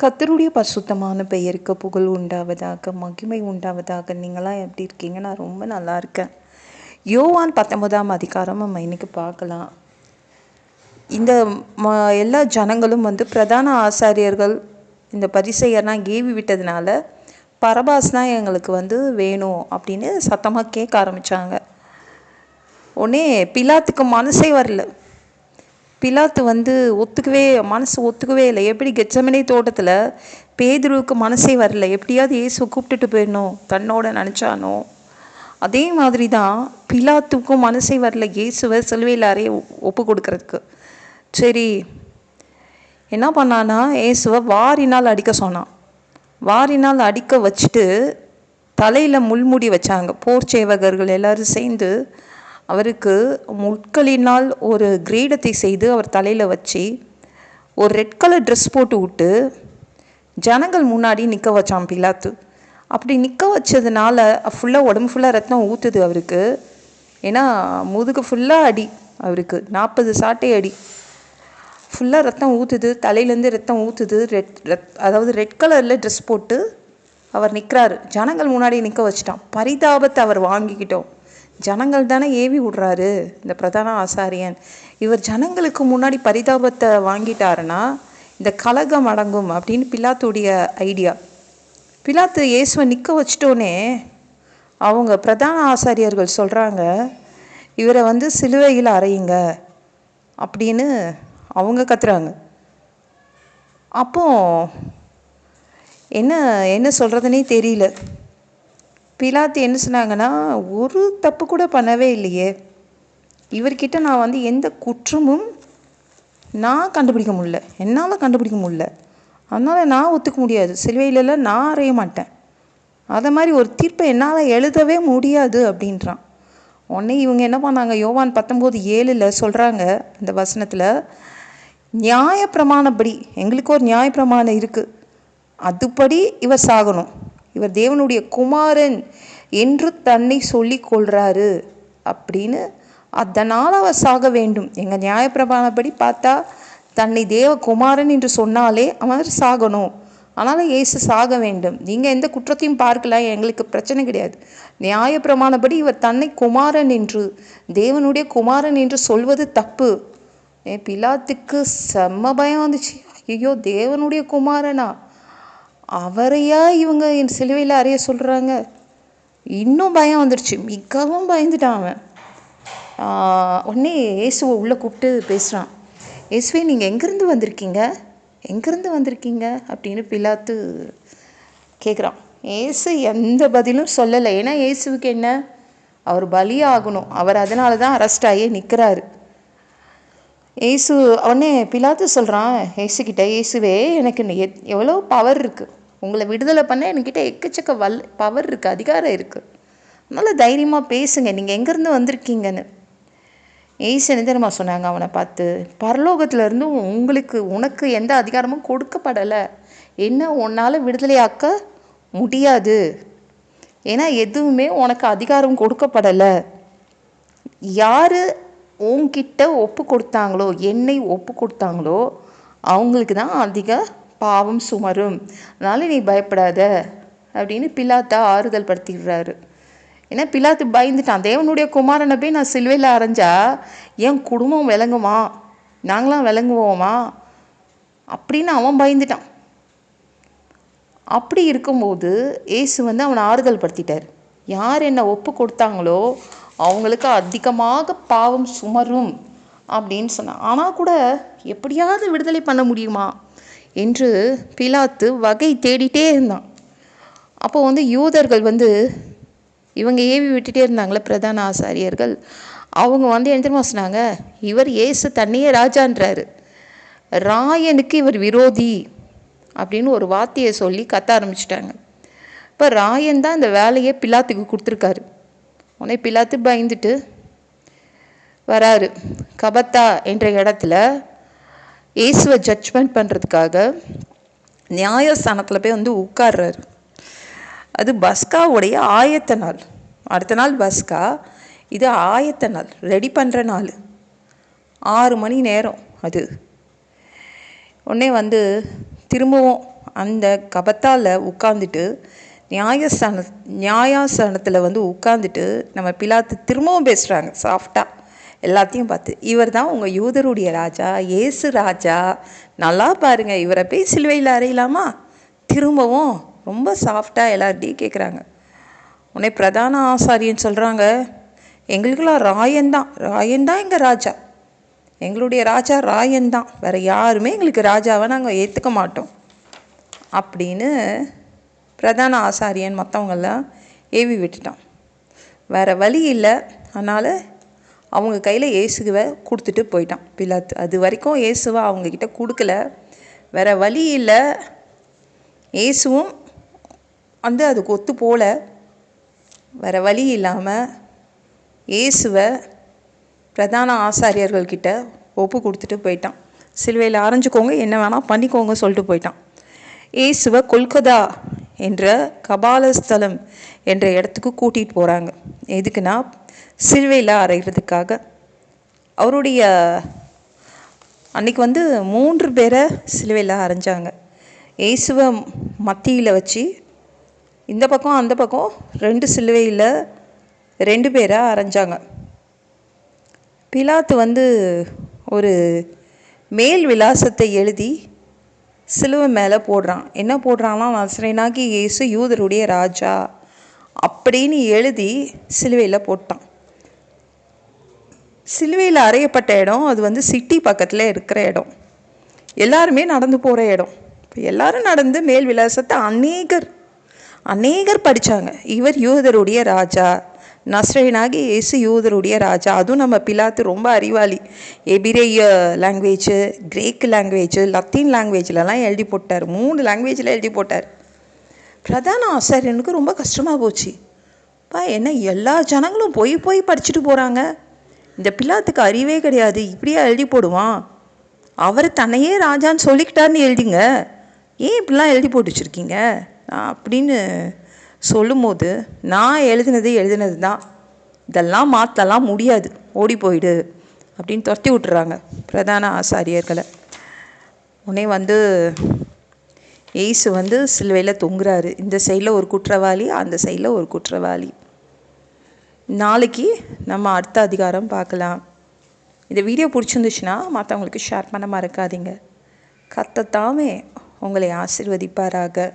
கத்தருடைய பரிசுத்தமான பெயருக்கு புகழ் உண்டாவதாக மகிமை உண்டாவதாக நீங்களாம் எப்படி இருக்கீங்க? நான் ரொம்ப நல்லா இருக்கேன். யோவான் பத்தொன்பதாம் அதிகாரம் நம்ம இன்னைக்கு பார்க்கலாம். இந்த ம எல்லா ஜனங்களும் வந்து பிரதான ஆசாரியர்கள் இந்த பரிசையெல்லாம் ஏவி விட்டதுனால பரபாஸ் தான் எங்களுக்கு வந்து வேணும் அப்படின்னு சத்தமாக கேட்க ஆரம்பித்தாங்க உடனே பிலாத்துக்கு மனசே வரல. பிலாத்து வந்து ஒத்துக்கவே மனசு ஒத்துக்கவே இல்லை. எப்படி கெச்சமனே தோட்டத்தில் பேதுருவுக்கு மனசே வரல. எப்படியாவது இயேசுவை கூப்பிட்டுட்டு போயிடணும். தன்னோட நினச்சானோ? அதே மாதிரி தான் பிலாத்துக்கும் மனசே வரல. இயேசுவை சிலுவையில் அறைய ஒப்பு கொடுக்கறதுக்கு. சரி என்ன பண்ணான்னா இயேசுவை வாரினால் அடிக்க சொன்னான். வாரினால் அடிக்க வச்சுட்டு தலையில் முள்முடி வச்சாங்க. போர் சேவகர்கள் எல்லோரும் சேர்ந்து அவருக்கு முட்களினால் ஒரு கிரீடத்தை செய்து அவர் தலையில் வச்சு ஒரு ரெட் கலர் ட்ரெஸ் போட்டு விட்டு ஜனங்கள் முன்னாடி நிற்க வச்சான் பிலாத்து. அப்படி நிற்க வச்சதுனால ஃபுல்லாக உடம்பு ஃபுல்லாக ரத்தம் ஊற்றுது அவருக்கு. ஏன்னா முதுகு ஃபுல்லாக அடி அவருக்கு. நாற்பது சாட்டை அடி. ஃபுல்லாக ரத்தம் ஊற்றுது தலையிலேருந்து ரத்தம் ஊற்றுது ரெட் ரத் அதாவது ரெட் கலரில் ட்ரெஸ் போட்டு அவர் நிற்கிறாரு ஜனங்கள் முன்னாடி நிற்க வச்சிட்டான். பரிதாபத்தை அவர் வாங்கிக்கிட்டோம். ஜனங்கள் தானே ஏவி விடுறாரு இந்த பிரதான ஆசாரியன். இவர் ஜனங்களுக்கு முன்னாடி பரிதாபத்தை வாங்கிட்டாருன்னா இந்த கலகம் அடங்கும் அப்படின்னு பிலாத்துடைய ஐடியா. பிலாத்து இயேசுவை நிற்க வச்சிட்டோன்னே அவங்க பிரதான ஆசாரியர்கள் சொல்கிறாங்க இவரை வந்து சிலுவையில் அறையுங்க அப்படின்னு அவங்க கத்துறாங்க. அப்போ என்ன என்ன சொல்கிறதுனே தெரியல. பிலாத்து என்ன சொன்னாங்கன்னா ஒரு தப்பு கூட பண்ணவே இல்லையே. இவர்கிட்ட நான் வந்து எந்த குற்றமும் நான் கண்டுபிடிக்க முடியல. என்னால் கண்டுபிடிக்க முடியல. அதனால் நான் ஒத்துக்க முடியாது. சிலுவையிலலாம் நான் அறைய மாட்டேன். அதை மாதிரி ஒரு தீர்ப்பை என்னால் எழுதவே முடியாது அப்படின்றான். உடனே இவங்க என்ன பண்ணாங்க? யோவான் பத்தொம்போது ஏழில் சொல்கிறாங்க இந்த வசனத்தில் நியாயப்பிரமாணப்படி எங்களுக்கு ஒரு நியாயப்பிரமாணம் இருக்குது அதுபடி இவர் சாகணும். இவர் தேவனுடைய குமாரன் என்று தன்னை சொல்லி கொள்கிறாரு அப்படின்னு அதனால் அவர் சாக வேண்டும். எங்கள் நியாயப்பிரபானப்படி பார்த்தா தன்னை தேவ குமாரன் என்று சொன்னாலே அவர் சாகணும். ஆனால் இயேசு சாக வேண்டும். நீங்கள் எந்த குற்றத்தையும் பார்க்கல எங்களுக்கு பிரச்சனை கிடையாது. நியாயப்பிரமாணப்படி இவர் தன்னை குமாரன் என்று தேவனுடைய குமாரன் என்று சொல்வது தப்பு. ஏ பிலாத்துக்கு செம்ம பயம் வந்துச்சு. ஐயோ தேவனுடைய குமாரனா? அவரையா இவங்க என் சிலுவையில் அறைய சொல்கிறாங்க இன்னும் பயம் வந்துடுச்சு மிகவும் பயந்துட்டான் அவன். உடனே இயேசுவை உள்ளே கூப்பிட்டு பேசுகிறான் இயேசுவே நீங்கள் எங்கேருந்து வந்திருக்கீங்க? எங்கேருந்து வந்திருக்கீங்க? அப்படின்னு பிலாத்து கேட்குறான் ஏசு எந்த பதிலும் சொல்லலை. ஏன்னா இயேசுவுக்கு என்ன? அவர் பலியாகணும். அவர் அதனால தான் அரெஸ்ட் ஆகி நிற்கிறாரு ஏசு உடனே பிலாத்து சொல்கிறான் ஏசுக்கிட்ட இயேசுவே எனக்கு எவ்வளோ பவர் இருக்குது உங்களை விடுதலை பண்ண என்கிட்ட எக்கச்சக்க வல் பவர் இருக்குது அதிகாரம் இருக்குது அதனால் தைரியமாக பேசுங்க நீங்கள் எங்கேருந்து வந்திருக்கீங்கன்னு. ஏசு என்ன தெரியுமா சொன்னாங்க அவனை பார்த்து பரலோகத்திலேருந்து உங்களுக்கு உனக்கு எந்த அதிகாரமும் கொடுக்கப்படலை. என்ன உன்னால் விடுதலையாக்க முடியாது. ஏன்னா எதுவுமே உனக்கு அதிகாரம் கொடுக்கப்படலை. யார் உன்கிட்ட ஒப்பு கொடுத்தாங்களோ என்னை ஒப்பு கொடுத்தாங்களோ அவங்களுக்கு தான் அதிக பாவம் சுமரும். அதனால் நீ பயப்படாத அப்படின்னு பிலாத்தா ஆறுதல் படுத்திடுறாரு. ஏன்னா பிலாத்து பயந்துட்டான். தேவனுடைய குமாரனை போய் நான் சிலுவையில் அரைஞ்சா என் குடும்பம் விளங்குமா? நாங்களாம் விளங்குவோமா? அப்படின்னு அவன் பயந்துட்டான். அப்படி இருக்கும்போது ஏசு வந்து அவனை ஆறுதல் படுத்திட்டார். யார் என்னை ஒப்பு கொடுத்தாங்களோ அவங்களுக்கு அதிகமாக பாவம் சுமரும் அப்படின்னு சொன்னான். ஆனால் கூட எப்படியாவது விடுதலை பண்ண முடியுமா? என்று பிலாத்து வகை தேடிட்டே இருந்தான். அப்போ வந்து யூதர்கள் வந்து இவங்க ஏவி விட்டுட்டே இருந்தாங்களே பிரதான ஆசாரியர்கள். அவங்க வந்து என்ன தெரியுமா சொன்னாங்க? இவர் ஏசு தன்னையே ராஜான்றாரு. ராயனுக்கு இவர் விரோதி அப்படின்னு ஒரு வார்த்தையை சொல்லி கத்த ஆரம்பிச்சிட்டாங்க. இப்போ ராயன் தான் இந்த வேலையை பிலாத்துக்கு கொடுத்துருக்காரு. உடனே பிலாத்து பயந்துட்டு வராரு. கபத்தா என்ற இடத்துல இயேசுவை ஜட்ஜ்மெண்ட் பண்ணுறதுக்காக நியாயஸ்தானத்தில் போய் வந்து உட்கார்றாரு. அது பஸ்காவுடைய ஆயத்த நாள். அடுத்த நாள் பஸ்கா இது ஆயத்த நாள் ரெடி பண்ணுற நாள். ஆறு மணி நேரம் அது. உடனே வந்து திரும்பவும் அந்த கபத்தால் உட்காந்துட்டு நியாயஸ்தான நியாயாசனத்தில் வந்து உட்காந்துட்டு நம்ம பிலாத்து திரும்பவும் பேசுகிறாங்க சாஃப்டாக எல்லாத்தையும் பார்த்து இவர் தான் உங்கள் யூதருடைய ராஜா ஏசு ராஜா. நல்லா பாருங்க இவரை போய் சிலுவையில் அறையலாமா? திரும்பவும் ரொம்ப சாஃப்டாக எல்லார்ட்டையும் கேட்குறாங்க உடனே பிரதான ஆசாரியன்னு சொல்கிறாங்க எங்களுக்கெல்லாம் ராயன் தான். ராயன் தான் எங்கள் ராஜா. எங்களுடைய ராஜா ராயன் தான். வேறு யாருமே எங்களுக்கு ராஜாவை நாங்கள் ஏற்றுக்க மாட்டோம். அப்படின்னு பிரதான ஆசாரியன் மற்றவங்கெல்லாம் ஏவி விட்டுட்டான். வேறு வழி இல்லை. அதனால் அவங்க கையில் இயேசுவை கொடுத்துட்டு போயிட்டான். பிலாத்து அது வரைக்கும் இயேசுவை அவங்கக்கிட்ட கொடுக்கல. வேறு வழி இல்லை. இயேசுவும் வந்து அதுக்கு ஒத்து போல. வேறு வழி இல்லாமல் இயேசுவை பிரதான ஆசாரியர்கள்கிட்ட ஒப்பு கொடுத்துட்டு போயிட்டான். சிலுவையில் அரைஞ்சிக்கோங்க என்ன வேணால் பண்ணிக்கோங்க சொல்லிட்டு போயிட்டான். இயேசுவை கொல்கதா என்ற கபாலஸ்தலம் என்ற இடத்துக்கு கூட்டிகிட்டு போகிறாங்க எதுக்குன்னா சிலுவையில் அறைகிறதுக்காக அவருடைய அன்னைக்கு வந்து மூன்று பேரை சிலுவையில் அரைஞ்சாங்க. இயேசுவை மத்தியில் வச்சு இந்த பக்கம் அந்த பக்கம் ரெண்டு சிலுவையில் ரெண்டு பேரை அரைஞ்சாங்க. பிலாத்து வந்து ஒரு மேல் விலாசத்தை எழுதி சிலுவை மேலே போடுறான். என்ன போடுறான்னா நசரேனாகி இயேசு யூதருடைய ராஜா அப்படின்னு எழுதி சிலுவையில் போட்டான். சிலுவையில் அறையப்பட்ட இடம் அது வந்து சிட்டி பக்கத்தில் இருக்கிற இடம். எல்லாருமே நடந்து போகிற இடம். இப்போ எல்லாரும் நடந்து மேல் விலாசத்தை அநேகர் அநேகர் படித்தாங்க இவர் யூதருடைய ராஜா. நஸ்ரஹினாகி இயேசு யூதருடைய ராஜா. அதுவும் நம்ம பிலாத்து ரொம்ப அறிவாளி. எபிரேய லாங்குவேஜ் கிரேக் லாங்குவேஜ் லத்தீன் லாங்குவேஜ்லலாம் எழுதி போட்டார். மூணு லாங்குவேஜில் எழுதி போட்டார். பிரதான ஆசாரியனுக்கு ரொம்ப கஷ்டமாக போச்சு. பா என்ன எல்லா ஜனங்களும் போய் போய் படிச்சுட்டு போகிறாங்க இந்த பிலாத்துக்கு அறிவே கிடையாது. இப்படியா எழுதி போடுவான்? அவர் தன்னையே ராஜான்னு சொல்லிக்கிட்டாருன்னு எழுதிங்க. ஏன் இப்படிலாம் எழுதி போட்டு வச்சுருக்கீங்க? அப்படின்னு சொல்லும்போது நான் எழுதினது எழுதினது தான் இதெல்லாம் மாற்றலாம் முடியாது. ஓடி போயிடு. அப்படின்னு துரத்தி விட்டுறாங்க பிரதான ஆசாரியர்களை. உடனே வந்து ஏசு வந்து சிலுவையில் தொங்குறாரு. இந்த சைடில் ஒரு குற்றவாளி அந்த சைடில் ஒரு குற்றவாளி. நாளைக்கு நம்ம அடுத்த அதிகாரம் பார்க்கலாம். இந்த வீடியோ பிடிச்சிருந்துச்சுன்னா மற்றவங்களுக்கு ஷேர் பண்ண மறக்காதீங்க. கத்தத்தாமே உங்களை ஆசிர்வதிப்பாராக.